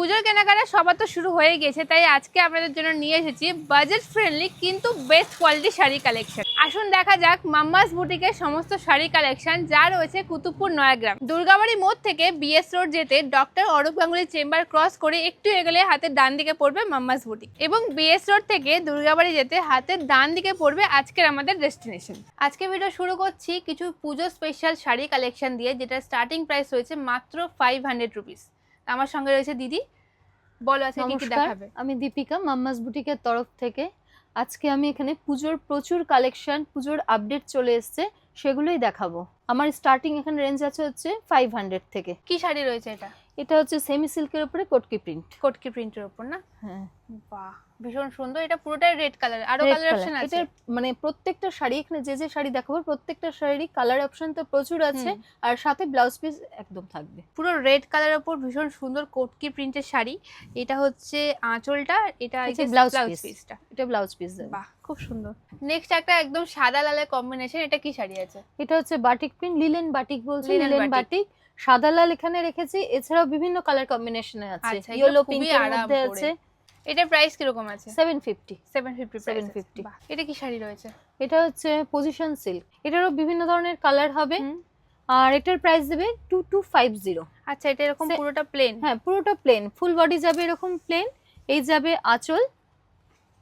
পুজোর কেনাকাটা সবার তো শুরু হয়ে গেছে, তাই আজকে আপনাদের জন্য নিয়ে এসেছি বাজেট ফ্রেন্ডলি কিন্তু বেস্ট কোয়ালিটি শাড়ি কালেকশন আসুন দেখা যাক মাম্মাস বুটিকের সমস্ত শাড়ি কালেকশন যা রয়েছে কুতুবপুর নয়াগ্রাম। দুর্গাবাড়ি মোড় থেকে বিএস রোড যেতে doctor Arup Ganguly chamber cross করে একটু এগোলে হাতের ডান দিকে পড়বে মাম্মাস বুটিক এবং বিএস রোড থেকে দুর্গাবাড়ি যেতে হাতের ডান দিকে পড়বে আজকের আমাদের ডেস্টিনেশন আজকে ভিডিও শুরু করছি কিছু পুজো স্পেশাল শাড়ি কালেকশন দিয়ে যেটা স্টার্টিং প্রাইস রয়েছে মাত্র ফাইভ হান্ড্রেড রুপিস আমার সঙ্গে রয়েছে দিদি। বলো আজকে কি কি দেখাবে? আমি দীপিকা মাম্মাস বুটিকের তরফ থেকে। আজকে আমি এখানে পুজোর প্রচুর কালেকশন পুজোর আপডেট চলে এসছে সেগুলোই দেখাবো। আমার স্টার্টিং এখানে রেঞ্জ আছে হচ্ছে ফাইভ হান্ড্রেড থেকে। কি শাড়ি রয়েছে এটা? এটা হচ্ছে সেমি সিল্কের উপরে কটকি প্রিন্ট কটকি প্রিন্টের উপর না? হ্যাঁ। বাহ ভীষণ সুন্দর। এটা পুরোটাই রেড কালার আরও কালার অপশন আছে? এটার মানে প্রত্যেকটা শাড়ি এখানে যে যে শাড়ি দেখাবো প্রত্যেকটা শাড়ি কালার অপশন তো প্রচুর আছে। আর সাথে ব্লাউজ পিস একদম থাকবে। পুরো রেড কালারের উপর ভীষণ সুন্দর কটকি প্রিন্টের শাড়ি। এটা হচ্ছে আঁচলটা এটা হচ্ছে ব্লাউজ। পিসটা এটা ব্লাউজ পিস বাহ খুব সুন্দর। নেক্সট একটা একদম সাদা লালের কম্বিনেশন এটা কি শাড়ি আছে? এটা হচ্ছে বাটিক প্রিন্ট লিলেন বাটিক বলছে লিলেন বাটিক সাদা লাল এখানে রেখেছি। এছাড়াও বিভিন্ন কালার কম্বিনেশনে আছে। আচ্ছা, ইয়েলো খুবই পিঙ্কের আরাম মধ্যে আছে। এটার প্রাইস কীরকম আছে? সেভেন ফিফটি সেভেন ফিফটি 750 বাহ এটা কি শাড়ি রয়েছে? এটা হচ্ছে পজিশন সিল্ক এটারও বিভিন্ন ধরনের কালার হবে। আর এটার প্রাইস দেবে টু টু ফাইভ জিরো আচ্ছা এটা এরকম পুরোটা প্লেন হ্যাঁ পুরোটা প্লেন ফুল বডি যাবে এরকম প্লেন এই যাবে আঁচল।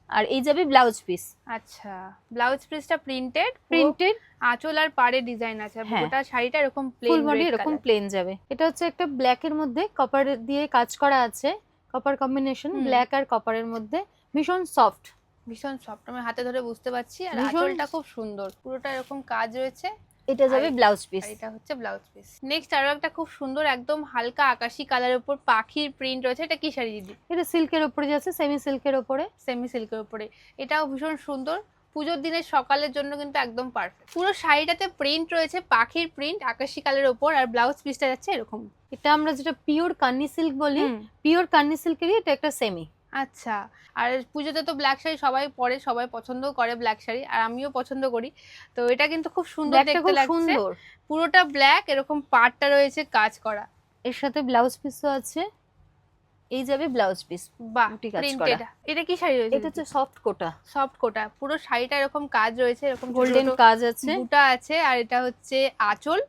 আর এই যাবে ব্লাউজ পিস আচ্ছা ব্লাউজ পিসটা প্রিন্টেড প্রিন্টেড আঁচল আর পাড়ে ডিজাইন আছে হ্যাঁ। গোটা শাড়িটা এরকম প্লেন ফুল বডি এরকম প্লেন যাবে। এটা হচ্ছে একটা ব্ল্যাক এর মধ্যে কপার দিয়ে কাজ করা আছে। কপার কম্বিনেশন ব্ল্যাক আর কপারের মধ্যে। ভীষণ সফট ভীষণ সফট আমি হাতে ধরে বুঝতে পারছি। আর আঁচলটা খুব সুন্দর। পুরোটা এরকম কাজ রয়েছে। এটা যাবে ব্লাউজ পিস এটা হচ্ছে ব্লাউজ পিস নেক্সট আরও একটা খুব সুন্দর একদম হালকা আকাশি কালারের উপর পাখির প্রিন্ট রয়েছে। এটা কি শাড়ি দিদি? এটা সিল্কের উপরে যাচ্ছে সেমি সিল্কের উপরে সেমি সিল্কের উপরে এটাও ভীষণ সুন্দর। পুজোর দিনের সকালের জন্য কিন্তু একদম পারফেক্ট পুরো শাড়িটাতে প্রিন্ট রয়েছে পাখির প্রিন্ট আকাশি কালারের উপর আর ব্লাউজ পিসটা যাচ্ছে এরকম। এটা আমরা যেটা পিওর কান্নি সিল্ক বলি পিওর কান্নি সিল্কেরই এটা একটা সেমি আচ্ছা। আর পুজোতে তো ব্ল্যাক শাড়ি সবাই পরে সবাই পছন্দ করে ব্ল্যাক শাড়ি আর আমিও পছন্দ করি। তো এটা কিন্তু খুব সুন্দর দেখতে লাগছে। সুন্দর। পুরোটা ব্ল্যাক এরকম পাড়টা রয়েছে কাজ করা। এর সাথে ব্লাউজ পিসও আছে। এই যাবে ব্লাউজ পিস বাহ প্রিন্টেড। এটা কি শাড়ি রয়েছে? এটা হচ্ছে সফট কোটা। সফট কোটা। পুরো শাড়িটা এরকম কাজ রয়েছে এরকম গোল্ডেন কাজ আছে। বুটা আছে আর এটা হচ্ছে আঁচল।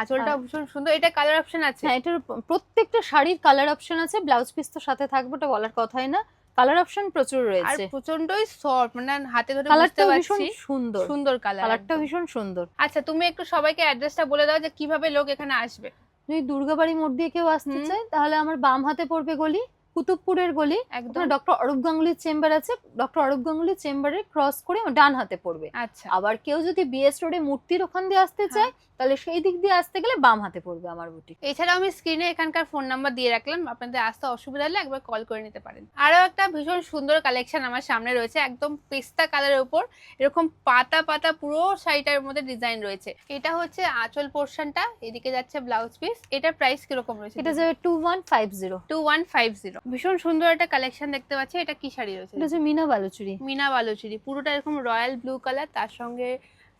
আঁচলটা ভীষণ সুন্দর। এটা কালার অপশন আছে? হ্যাঁ এটার প্রত্যেকটা শাড়ির কালার অপশন আছে ব্লাউজ পিস তো সাথে থাকবে ওটা বলার কথাই না। কালার অপশন প্রচুর আর রয়েছে। প্রচন্ডই সফট মানে হাতে ধরে বুঝতে পারছি। সুন্দর। সুন্দর কালার কালারটা ভীষণ সুন্দর। আচ্ছা তুমি একটু সবাইকে অ্যাড্রেসটা বলে দাও যে কীভাবে লোক এখানে আসবে। যদি দুর্গাবাড়ি মোড় দিয়ে কেউ আসতে। চায় তাহলে আমার বাম হাতে পড়বে গলি। কুতুবপুরের গলি একদম। ডক্টর অরূপ গাঙ্গুলির চেম্বার আছে। ডক্টর অরূপ গাঙ্গুলির চেম্বারে ক্রস করে ডান হাতে পড়বে। আচ্ছা। আবার কেউ যদি বিএস রোডে মূর্তির ওখান দিয়ে আসতে হ্যাঁ। চায় তাহলে সেই দিক দিয়ে আসতে গেলে বাম হাতে পড়বে আমার বুটি এছাড়াও আমি স্ক্রিনে এখানকার ফোন নাম্বার দিয়ে রাখলাম আপনাদের আসতে অসুবিধা হলে একবার কল করে নিতে পারেন। আরও একটা ভীষণ সুন্দর কালেকশন আমার সামনে রয়েছে একদম পেস্তা কালারের উপর। এরকম পাতা পাতা পুরো শাড়িটার মধ্যে ডিজাইন রয়েছে। এটা হচ্ছে আঁচল পোর্শনটা এদিকে যাচ্ছে ব্লাউজ পিস এটার প্রাইস কীরকম রয়েছে? এটা যাবে two one five zero two one five zero ভীষণ সুন্দর একটা কালেকশন দেখতে পাচ্ছি। এটা কি শাড়ি রয়েছে? এটা হচ্ছে মিনা বালুচুরি। মিনা বালুচুরি। পুরোটা এরকম রয়্যাল ব্লু কালার তার সঙ্গে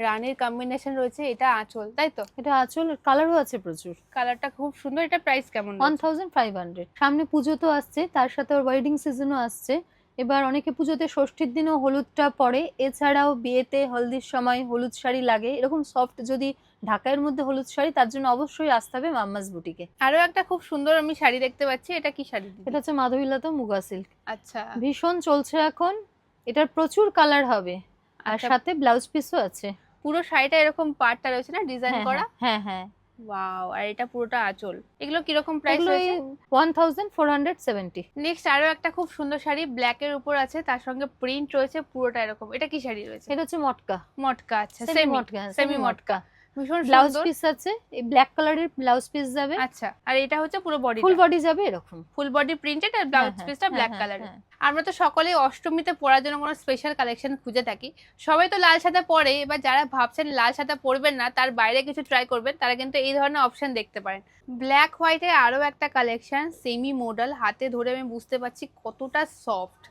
রানীর কম্বিনেশন রয়েছে। এটা আঁচল তাই তো? এটা আঁচল কালারও আছে প্রচুর। কালারটা খুব সুন্দর। এটা প্রাইস কেমন ওয়ান? থাউজেন্ড ফাইভ হান্ড্রেড সামনে পুজো তো আসছে তার সাথে ওর ওয়েডিং সিজনও আসছে। এবার অনেকে পুজোতে ষষ্ঠীর দিনও হলুদটা পরে। এছাড়াও বিয়েতে হলদির সময় হলুদ শাড়ি লাগে। এরকম সফট যদি ঢাকাইয়ের মধ্যে হলুদ শাড়ি তার জন্য অবশ্যই আসতে হবে মাম্মাস বুটিকে। আরও একটা খুব সুন্দর আমি শাড়ি দেখতে পাচ্ছি এটা কি শাড়ি এটা হচ্ছে মাধবীলতা মুগা সিল্ক। আচ্ছা। ভীষণ চলছে এখন এটার প্রচুর কালার হবে আর আচ্ছা, সাথে ব্লাউজ পিসও আছে। পুরো শাড়িটা এরকম পাড়টা রয়েছে না ডিজাইন হ্যাঁ, করা? হ্যাঁ হ্যাঁ ওয়াও আর এটা পুরোটা আঁচল। এগুলো কীরকম প্রাইস এগুলো রয়েছে? One thousand four hundred seventy. Next আরও একটা খুব সুন্দর শাড়ি ব্ল্যাক এর উপর আছে তার সঙ্গে প্রিন্ট রয়েছে পুরোটা এরকম। এটা কি শাড়ি রয়েছে? এটা হচ্ছে মটকা। মটকা আচ্ছা সেমি মটকা সেমি মটকা। ভীষণ ব্লাউজ পিস আছে এই ব্ল্যাক কালারের ব্লাউজ পিস যাবে। আচ্ছা আর এটা হচ্ছে পুরো বডি ফুল বডি যাবে এরকম। ফুল বডি প্রিন্টেড আর ব্লাউজ পিসটা ব্ল্যাক কালারের। আমরা তো অষ্টমীতে পরার জন্য কোনো স্পেশাল কালেকশন খুঁজে থাকি। সবাই তো লাল সাদা পরে এবার যারা ভাবছেন লাল সাদা পরবেন না তার বাইরে কিছু ট্রাই করবেন তারা কিন্তু এই ধরনের অপশন দেখতে পারেন। ব্ল্যাক হোয়াইটে আরও একটা কালেকশন সেমি মডেল হাতে ধরে আমি বুঝতে পারছি কতটা সফট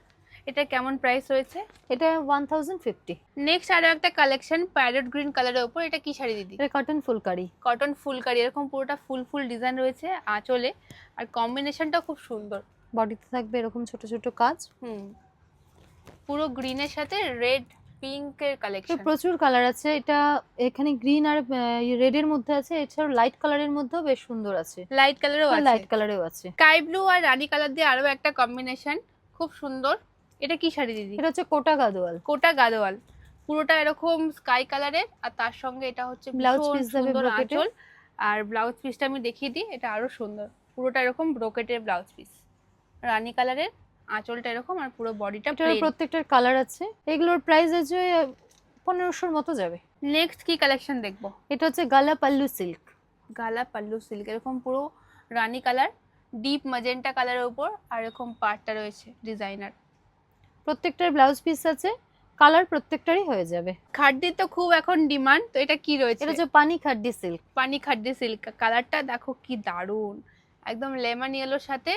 এটা কেমন প্রাইস রয়েছে? এটা ওয়ান থাউজেন্ড ফিফটি নেক্সট আরও একটা কালেকশন প্যারেট গ্রিন কালারের উপর এটা কি শাড়ি দিদি? এটা কটন ফুলকারি। কটন ফুলকারি এরকম পুরোটা ফুল ফুল ডিজাইন রয়েছে আঁচলে। আর কম্বিনেশনটা খুব সুন্দর। বডিতে থাকবে এরকম ছোট ছোট কাজ। হুম। পুরো গ্রিনের সাথে রেড পিঙ্কের কালেকশন প্রচুর কালার আছে। এটা এখানে গ্রিন আর রেড এর মধ্যে আছে। এছাড়াও লাইট কালারের মধ্যেও বেশ সুন্দর আছে। লাইট কালারও আছে। লাইট কালারেও আছে। স্কাই ব্লু আর রানী কালার দিয়ে আরও একটা কম্বিনেশন খুব সুন্দর। এটা কি শাড়ি দিদি? এটা হচ্ছে কোটা গাদোয়াল। কোটা গাদোয়াল। পুরোটা এরকম স্কাই কালারের আর তার সঙ্গে এটা হচ্ছে ব্লাউজ যাবে সুন্দর আঁচল। আর ব্লাউজ পিসটা আমি দেখিয়ে দিই এটা আরও সুন্দর। পুরোটা এরকম ব্রোকেটের ব্লাউজ পিস রানী কালারের আঁচলটা এরকম আর পুরো বডিটা প্রত্যেকটার কালার আছে। এগুলোর প্রাইস আছে পনেরোশোর মতো যাবে। নেক্সট কি কালেকশন দেখব? এটা হচ্ছে গালা পাল্লু সিল্ক গালা পাল্লু সিল্ক এরকম পুরো রানী কালার ডিপ ম্যাজেন্টা কালারের উপর আর এরকম পার্টটা রয়েছে ডিজাইনার প্রত্যেকটার ব্লাউজ পিস আছে কালার প্রত্যেকটারই হয়ে যাবে। খাড্ডি তো খুব এখন ডিমান্ড তো এটা কি রয়েছে? এটা হচ্ছে পানি খাড্ডি সিল্ক পানি খাড্ডি সিল্ক কালারটা দেখো কি দারুণ। একদম লেমন ইয়েলোর সাথে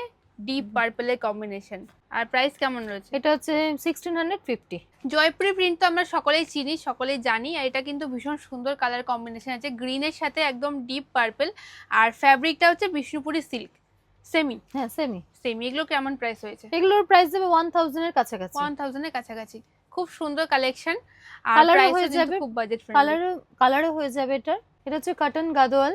ডিপ পার্পলের কম্বিনেশন আর প্রাইস কেমন রয়েছে? এটা হচ্ছে sixteen hundred fifty Jaipuri print তো আমরা সকলেই চিনি সকলেই জানি আর এটা কিন্তু ভীষণ সুন্দর কালার কম্বিনেশন আছে। গ্রিনের সাথে একদম ডিপ পার্পল আর ফ্যাব্রিকটা হচ্ছে বিষ্ণুপুরি সিল্ক সেমি। হ্যাঁ সেমি। সেমি এগুলো কেমন প্রাইস হয়েছে? এগুলোর প্রাইস দেবে ওয়ান থাউজেন্ডের কাছাকাছি। ওয়ান থাউজেন্ডের কাছাকাছি। খুব সুন্দর কালেকশন আর Colour হয়ে যাবে, খুব বাজেট ফ্রেন্ডলি কালারও কালারও হয়ে যাবে এটার। এটা হচ্ছে কাটন গাদোয়াল।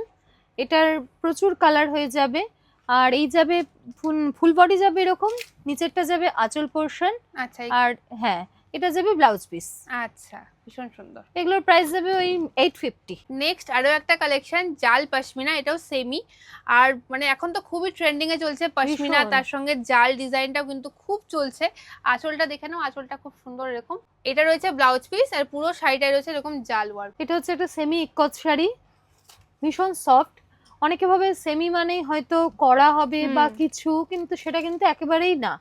এটার প্রচুর কালার হয়ে যাবে। আর এই যাবে ফুল ফুল বডি যাবে এরকম নিচেরটা যাবে আঁচল পোর্শন আচ্ছা আর হ্যাঁ এটা যাবে ব্লাউজ পিস। আচ্ছা ভীষণ সুন্দর। এগুলোর প্রাইস যাবে ওই এইট ফিফটি নেক্সট আরও একটা কালেকশন জাল পশমিনা এটাও সেমি আর মানে এখন তো খুবই ট্রেন্ডিং এ চলছে পশমিনা তার সঙ্গে জাল ডিজাইনটাও কিন্তু খুব চলছে। আঁচলটা দেখে নাও আঁচলটা খুব সুন্দর এরকম। এটা রয়েছে ব্লাউজ পিস আর পুরো শাড়িটায় রয়েছে এরকম জাল ওয়ার্ক এটা হচ্ছে একটা সেমি ইকত শাড়ি ভীষণ সফট অনেকে ভাবে সেমি মানেই হয়তো করা হবে বা কিছু কিন্তু সেটা কিন্তু একেবারেই না।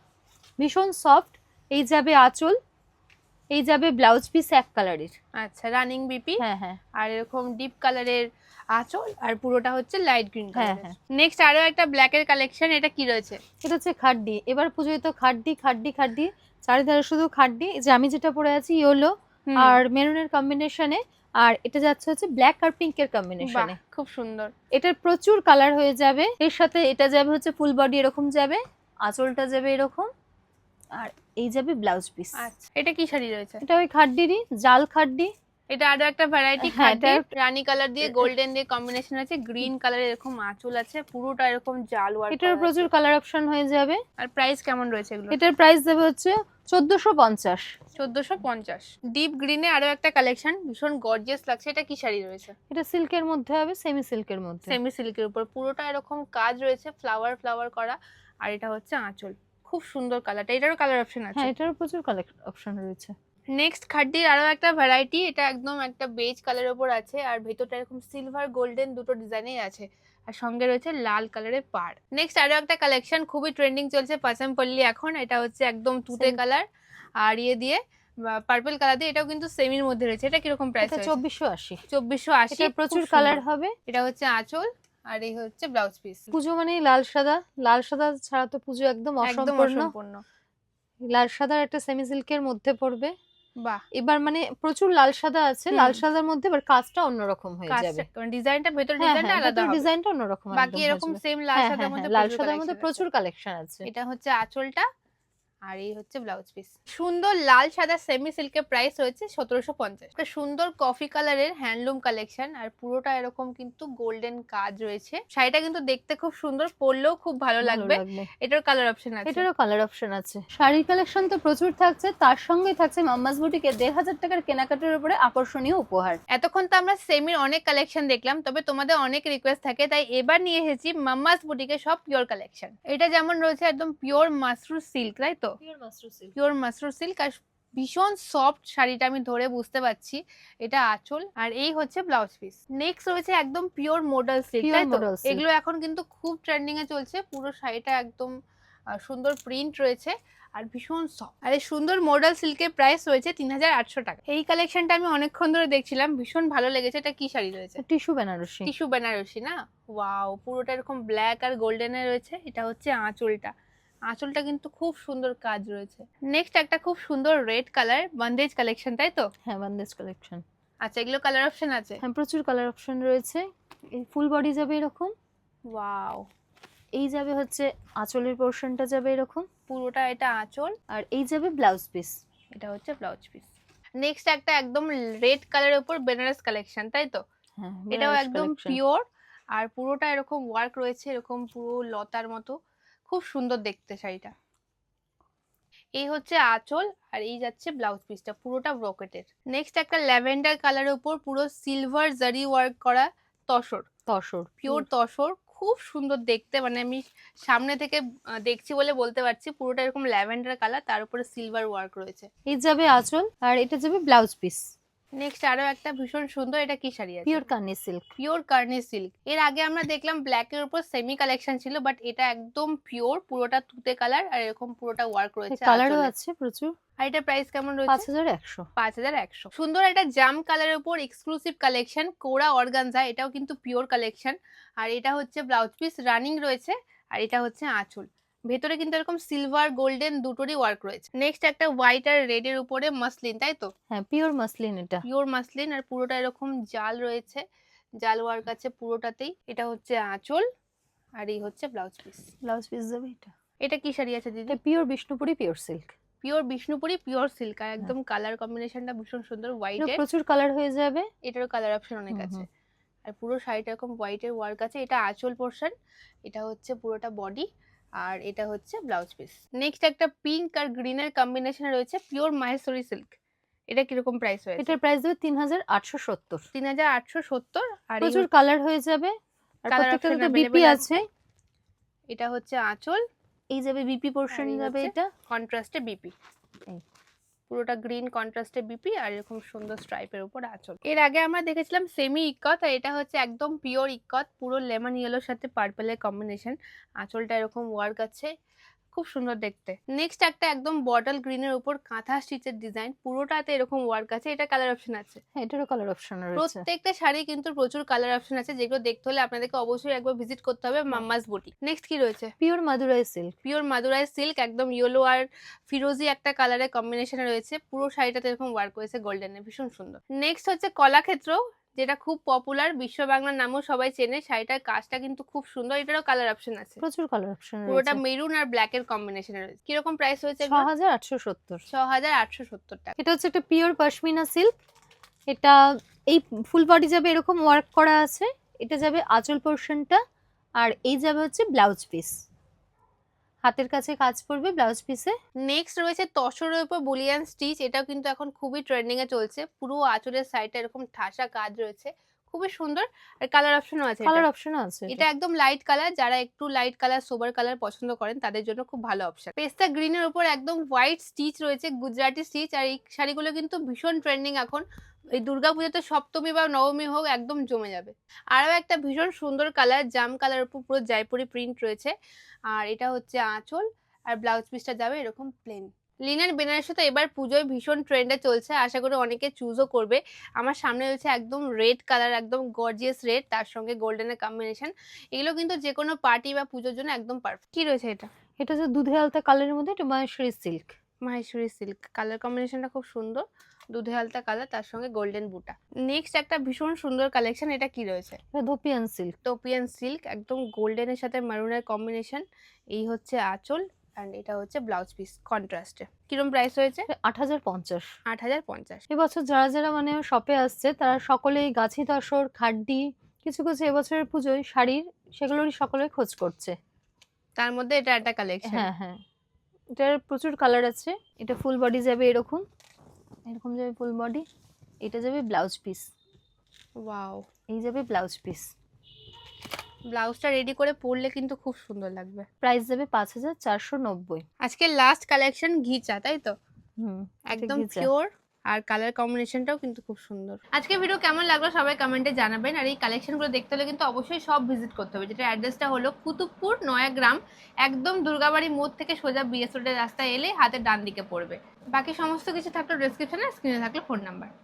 ভীষণ সফট এই যাবে আঁচল। এই যাবে ব্লাউজ পিস এক কালারের। আচ্ছা রানিং বিপি হ্যাঁ হ্যাঁ। আর এরকম ডিপ কালারের আঁচল আর পুরোটা হচ্ছে লাইট গ্রিন হ্যাঁ, কালার নেক্সট আরও একটা ব্ল্যাকের কালেকশন এটা কি রয়েছে? এটা হচ্ছে খাড্ডি। এবার পুজোয় তো খাড্ডি খাড্ডি খাড্ডি। চারিধারে শুধু খাড্ডি। যে আমি যেটা পরে আছি ইয়েলো আর মেরুনের কম্বিনেশনে আর এটা যাচ্ছে হচ্ছে ব্ল্যাক আর পিঙ্কের বাহ কম্বিনেশনে খুব সুন্দর। এটার প্রচুর কালার হয়ে যাবে। এর সাথে এটা যাবে হচ্ছে ফুল বডি এরকম যাবে আঁচলটা যাবে এরকম। আর এই যাবে ব্লাউজ পিস। আচ্ছা এটা কি শাড়ি রয়েছে? এটা ওই খাড্ডিরই জাল খাড্ডি। এটা আরও একটা ভ্যারাইটি হ্যাঁ, রানী কালার দিয়ে গোল্ডেন দিয়ে কম্বিনেশন আছে গ্রিন কালারের এরকম আঁচল আছে পুরোটা এরকম জাল ওয়ার্ক এটার প্রচুর কালার অপশন হয়ে যাবে। আর প্রাইস কেমন রয়েছে এগুলো এটার প্রাইস দেবে হচ্ছে চোদ্দশো পঞ্চাশ। চোদ্দশো পঞ্চাশ। ডিপ গ্রিনে আরও একটা কালেকশন ভীষণ গর্জিয়াস লাগছে। এটা কি শাড়ি রয়েছে? এটা সিল্কের মধ্যে হবে সেমি সিল্কের মধ্যে। সেমি সিল্কের উপর। পুরোটা এরকম কাজ রয়েছে ফ্লাওয়ার ফ্লাওয়ার করা। আর এটা হচ্ছে আঁচল। খুব সুন্দর কালারটা এটারও কালার অপশন আছে। হ্যাঁ এটারও প্রচুর কালার অপশন রয়েছে। নেক্সট খাড্ডির আরও একটা ভ্যারাইটি এটা একদম একটা বেজ কালারের উপর আছে আর ভেতরটা এরকম সিলভার গোল্ডেন দুটো ডিজাইনেই আছে আর সঙ্গে রয়েছে লাল কালারের পাড়। নেক্সট আরও একটা কালেকশন খুবই ট্রেন্ডিং চলছে পাচামপল্লি এখন এটা হচ্ছে একদম তুতে কালার আর ইয়ে দিয়ে পার্পল কালার দিয়ে এটাও কিন্তু সেমির মধ্যে রয়েছে। এটা কীরকম প্রাইস চব্বিশশো আশি। চব্বিশশো আশি প্রচুর কালার হবে। এটা হচ্ছে আঁচল। আর এই হচ্ছে ব্লাউজ পিস। পুজো মানেই লাল সাদা। লাল সাদা ছাড়া তো পুজো একদম অসম্পূর্ণ। লাল সাদার একটা সেমি সিল্কের মধ্যে পড়বে। বাহ। এবার মানে প্রচুর লাল সাদা আছে। লাল সাদার মধ্যে এবার কাজটা অন্যরকম হয়ে যাবে। কাজটা ডিজাইনটা ভেতর ডিজাইনটা আলাদা হবে। ডিজাইনটা অন্যরকম বাকি এরকম সেম লাল হ্যাঁ, সাদার হ্যাঁ, মধ্যে হ্যাঁ, লাল প্রচুর সাদার মধ্যে প্রচুর কালেকশন আছে। এটা হচ্ছে আঁচলটা। আর এই হচ্ছে ব্লাউজ পিস। সুন্দর লাল সাদা সেমি সিল্কের প্রাইস হয়েছে সতেরোশো পঞ্চাশ। একটা সুন্দর কফি কালারের হ্যান্ডলুম কালেকশন আর পুরোটা এরকম কিন্তু গোল্ডেন কাজ রয়েছে। শাড়িটা কিন্তু দেখতে খুব সুন্দর পরলেও খুব ভালো লাগবে। এটার কালার অপশন আছে। এটারও কালার অপশন আছে। শাড়ির কালেকশন তো প্রচুর থাকছে তার সঙ্গে থাকছে মাম্মাস বুটিকে দেড় হাজার টাকার কেনাকাটার উপরে আকর্ষণীয় উপহার। এতক্ষণ তো আমরা সেমির অনেক কালেকশন দেখলাম তবে তোমাদের অনেক রিকোয়েস্ট থাকে তাই এবার নিয়ে এসেছি মাম্মাস বুটিকে সব পিওর কালেকশন এটা যেমন রয়েছে একদম পিওর মাসরু সিল্ক তাই তো? পিওর মাসরু সিল্ক আর ভীষণ সফট শাড়িটা আমি ধরে বুঝতে পারছি এটা আঁচল আর এই হচ্ছে ব্লাউজ পিস নেক্সট রয়েছে একদম পিওর মডেল সিল্ক। এগুলো এখন কিন্তু খুব ট্রেন্ডিং এ চলছে পুরো শাড়িটা একদম সুন্দর প্রিন্ট রয়েছে আর ভীষণ সফট আর এই সুন্দর মডেল সিল্কের প্রাইস রয়েছে তিন হাজার আটশো টাকা। এই কালেকশনটা আমি অনেকক্ষণ ধরে দেখছিলাম ভীষণ ভালো লেগেছে। এটা কি শাড়ি রয়েছে? টিস্যু বেনারসি টিস্যু বেনারসি না? ওয়াও পুরোটা এরকম ব্ল্যাক আর গোল্ডেনে রয়েছে এটা হচ্ছে আঁচলটা। আঁচলটা কিন্তু খুব সুন্দর কাজ রয়েছে। নেক্সট একটা খুব সুন্দর রেড কালার বন্দেজ কালেকশন তাই তো? হ্যাঁ বান্দেজ কালেকশন আচ্ছা এগুলো কালার অপশন আছে? হ্যাঁ প্রচুর কালার অপশন রয়েছে। এই ফুল বডি যাবে এরকম। ওয়াও এই যাবে হচ্ছে আঁচলের পোর্শনটা যাবে এরকম। পুরোটা এটা আঁচল। আর এই যাবে ব্লাউজ পিস এটা হচ্ছে ব্লাউজ পিস নেক্সট একটা একদম রেড কালারের উপর বেনারস কালেকশন তাই তো? হ্যাঁ এটাও একদম। পিওর আর পুরোটা এরকম ওয়ার্ক রয়েছে এরকম পুরো লতার মতো। খুব সুন্দর দেখতে শাড়িটা। এই হচ্ছে আঁচল আর এই যাচ্ছে ব্লাউজ পিসটা পুরোটা ব্রোকেটের নেক্সট একটা ল্যাভেন্ডার কালারের উপর পুরো সিলভার জারি ওয়ার্ক করা তসর। তসর পিওর তসর খুব সুন্দর দেখতে মানে আমি সামনে থেকে দেখছি বলে বলতে পারছি পুরোটা এরকম ল্যাভেন্ডার কালার তার উপরে সিলভার ওয়ার্ক রয়েছে। এই যাবে আঁচল আর এটা যাবে ব্লাউজ পিস নেক্সট আরও একটা ভীষণ সুন্দর এটা কি শাড়ি আছে? পিওর কানি সিল্ক পিওর কার্নি সিল্ক এর আগে আমরা দেখলাম ব্ল্যাক এর উপর সেমি কালেকশন ছিল বাট এটা একদম পিওর পুরোটা তুতে কালার আর এরকম পুরোটা ওয়ার্ক রয়েছে কালারও। আছে প্রচুর। আর এটা প্রাইস কেমন রয়েছে? হাজার একশো। পাঁচ হাজার একশো। সুন্দর একটা জাম কালারের উপর এক্সক্লুসিভ কালেকশন কোরা অর্গানজা এটাও কিন্তু পিওর কালেকশন আর এটা হচ্ছে ব্লাউজ পিস রানিং রয়েছে আর এটা হচ্ছে আঁচল। ভেতরে কিন্তু এরকম সিলভার গোল্ডেন দুটোরই ওয়ার্ক রয়েছে। নেক্সট একটা হোয়াইট আর রেড এর উপরে মাসলিন তাই তো? হ্যাঁ পিওর মাসলিন এটা। পিওর মাসলিন আর পুরোটা এরকম জাল রয়েছে। জাল ওয়ার্ক আছে পুরোটাতেই। এটা হচ্ছে আঁচল আর এই হচ্ছে ব্লাউজ পিস ব্লাউজ পিস যাবে এটা। এটা কি শাড়ি আছে দিদি? Pure Bishnupuri pure silk pure Bishnupuri pure silk আর একদম কালার কম্বিনেশনটা ভীষণ সুন্দর হোয়াইটের প্রচুর কালার হয়ে যাবে। এটারও কালার অপশন অনেক আছে। আর পুরো শাড়িটা এরকম হোয়াইটের ওয়ার্ক আছে। এটা আঁচল পোর্শন এটা হচ্ছে পুরোটা বডি আর এটা হচ্ছে ব্লাউজ পিস। নেক্সট একটা পিঙ্ক আর গ্রিনের কম্বিনেশনে রয়েছে পিওর মাহেশ্বরী সিল্ক এটা কীরকম প্রাইস হয়েছে? এটার প্রাইস দেবে তিন হাজার আটশো সত্তর। তিন হাজার আটশো সত্তর আর প্রচুর কালার হয়ে যাবে। আর বিপি আছে। এটা হচ্ছে আঁচল। এই যাবে বিপি পোর্শন এই যাবে এটা। কন্ট্রাস্টে বিপি। পুরোটা গ্রিন কন্ট্রাস্টে বিপি আর এরকম সুন্দর স্ট্রাইপের উপর আঁচল। এর আগে আমরা দেখেছিলাম সেমি ইকত আর এটা হচ্ছে একদম পিওর ইকত পুরো লেমন ইয়েলোর সাথে পার্পেলের কম্বিনেশন আঁচলটা এরকম ওয়ার্ক আছে। খুব সুন্দর দেখতে। নেক্সট একটা একদম বটল গ্রিনের উপর কাঁথা স্টিচের ডিজাইন পুরোটাতে এরকম ওয়ার্ক আছে এটা কালার অপশন আছে। হ্যাঁ এটারও কালার অপশন রয়েছে। প্রত্যেকটা শাড়ি কিন্তু প্রচুর কালার অপশন আছে যেগুলো দেখতে হলে আপনাদেরকে অবশ্যই একবার ভিজিট করতে হবে মাম্মাস বুটি নেক্সট কি রয়েছে? Pure Madurai silk pure Madurai silk একদম ইয়েলো আর ফিরোজি একটা কালারের কম্বিনেশনে রয়েছে পুরো শাড়িটাতে এরকম ওয়ার্ক করেছে গোল্ডেনে ভীষণ সুন্দর। নেক্সট হচ্ছে কলাক্ষেত্র। যেটা খুব পপুলার বিশ্ব বাংলার নামও সবাই চেনে শাড়িটার কাজটা কিন্তু খুব সুন্দর এটারও কালার অপশন আছে। প্রচুর কালার অপশন পুরোটা মেরুন আর ব্ল্যাক এর কম্বিনেশনে রয়েছে। কীরকম প্রাইস হয়েছে ছ হাজার আটশো সত্তর। ছ হাজার আটশো সত্তর টাকা। এটা হচ্ছে একটা পিওর পশমিনা সিল্ক এটা এই ফুল বডি যাবে এরকম ওয়ার্ক করা আছে। এটা যাবে আঁচল পোর্শনটা আর এই যাবে হচ্ছে ব্লাউজ পিস হাতের কাছে কাজ পড়বে ব্লাউজ পিসে নেক্সট রয়েছে তসরের উপর বুলিয়ান স্টিচ এটাও কিন্তু এখন খুবই ট্রেন্ডিং এ চলছে। পুরো আঁচলের সাইডে এরকম ঠাসা কাজ রয়েছে। খুবই সুন্দর। আর কালার অপশনও আছে কালার। অপশনও আছে এটা। একদম লাইট কালার যারা একটু লাইট কালার সোবার কালার পছন্দ করেন তাদের জন্য খুব ভালো অপশন পেস্তা গ্রিনের উপর একদম হোয়াইট স্টিচ রয়েছে গুজরাটি স্টিচ আর এই শাড়িগুলো কিন্তু ভীষণ ট্রেন্ডিং এখন। এই দুর্গাপুজোতে সপ্তমী বা নবমী হোক একদম জমে যাবে। আরও একটা ভীষণ সুন্দর কালার জাম কালার উপর পুরো জয়পুরি প্রিন্ট রয়েছে। আর এটা হচ্ছে আঁচল আর ব্লাউজ পিসটা যাবে এরকম প্লেন লিনার বেনারসি তো এবার পুজোয় ভীষণ ট্রেন্ডে চলছে আশা করি অনেকে চুজও করবে। আমার সামনে রয়েছে একদম রেড কালার একদম গর্জিয়াস রেড তার সঙ্গে গোল্ডেনের কম্বিনেশন এগুলো কিন্তু যে কোনো পার্টি বা পুজোর জন্য একদম পারফেক্ট কি রয়েছে এটা? এটা হচ্ছে দুধে আলতা কালারের মধ্যে এটা Maheshwari silk Maheshwari silk colour কম্বিনেশনটা খুব সুন্দর। দুধে হালতা কালার তার সঙ্গে গোল্ডেন বুটা। নেক্সট একটা ভীষণ সুন্দর কালেকশন এটা কি রয়েছে? এটা ধোপিয়ান সিল্ক টোপিয়ান সিল্ক একদম গোল্ডেনের সাথে মারুনের কম্বিনেশন এই হচ্ছে আঁচল অ্যান্ড এটা হচ্ছে ব্লাউজ পিস কন্ট্রাস্টে কিরম প্রাইস হয়েছে? আট হাজার পঞ্চাশ। আট হাজার পঞ্চাশ। এবছর যারা যারা মানে শপে আসছে তারা সকলেই গাছি তসর খাড্ডি কিছু কিছু এবছরের পুজোয় শাড়ির সেগুলোরই সকলে খোঁজ করছে। তার মধ্যে এটা একটা কালেকশন হ্যাঁ হ্যাঁ। এটার প্রচুর কালার আছে। এটা ফুল বডি যাবে এরকম। এরকম যাবে ফুল বডি এটা যাবে ব্লাউজ পিস ওয়াও এই যাবে ব্লাউজ পিস ব্লাউজটা রেডি করে পরলে কিন্তু খুব সুন্দর লাগবে। প্রাইস যাবে পাঁচ হাজার চারশো নব্বই। আজকে লাস্ট কালেকশন ঘিচা তাই তো? হুম একদম পিওর আর কালার কম্বিনেশনটাও কিন্তু খুব সুন্দর। আজকে ভিডিও কেমন লাগল সবাই কমেন্টে জানাবেন আর এই কালেকশনগুলো দেখতে হলে কিন্তু অবশ্যই সব ভিজিট করতে হবে যেটা অ্যাড্রেসটা হলো কুতুবপুর নয়াগ্রাম একদম দুর্গাবাড়ি মোড় থেকে সোজা বিএস রোডের রাস্তায় এলে হাতের ডান দিকে পড়বে। বাকি সমস্ত কিছু থাকল ডেসক্রিপশনে স্ক্রিনে থাকল ফোন নাম্বার